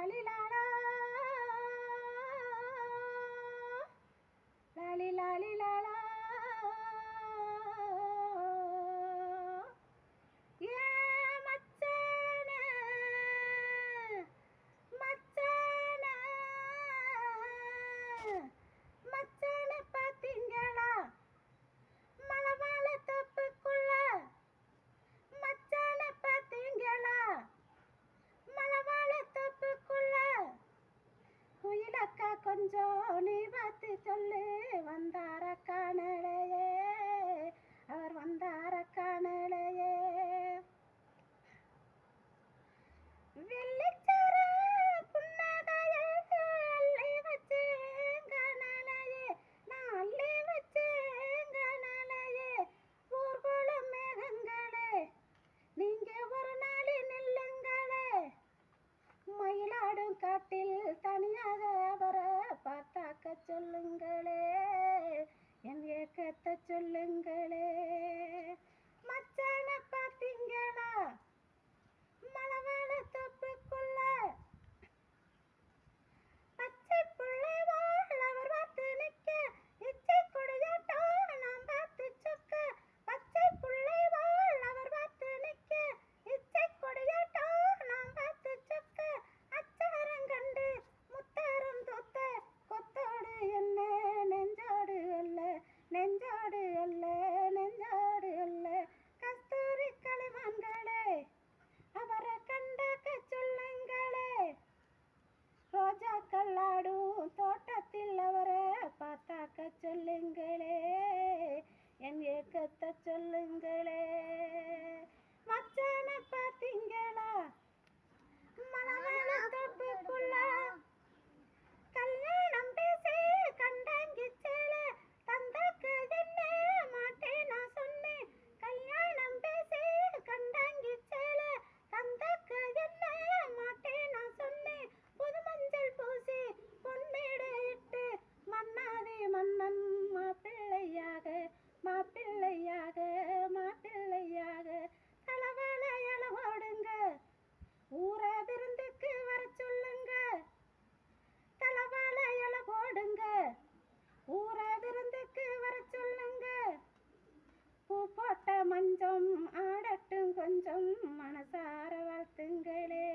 ലാലിലാലാ. ലാലിലാലിലാലാ. മച്ചാന മച്ചാന கொஞ்சம் நீ பார்த்து சொல்லு வந்தார காணலையே? அவர் வந்தார காணலையே? வெள்ளிச்சார புன்னகையை வச்சேன் காணலையே. நான் அள்ளி வச்சேன் காணலையே. ஊர்குளம் மேகங்களே காட்டில் தனியாக 能给嘞 கொஞ்சம் ஆடட்டும் கொஞ்சம் மனசார வாழ்த்துங்களே.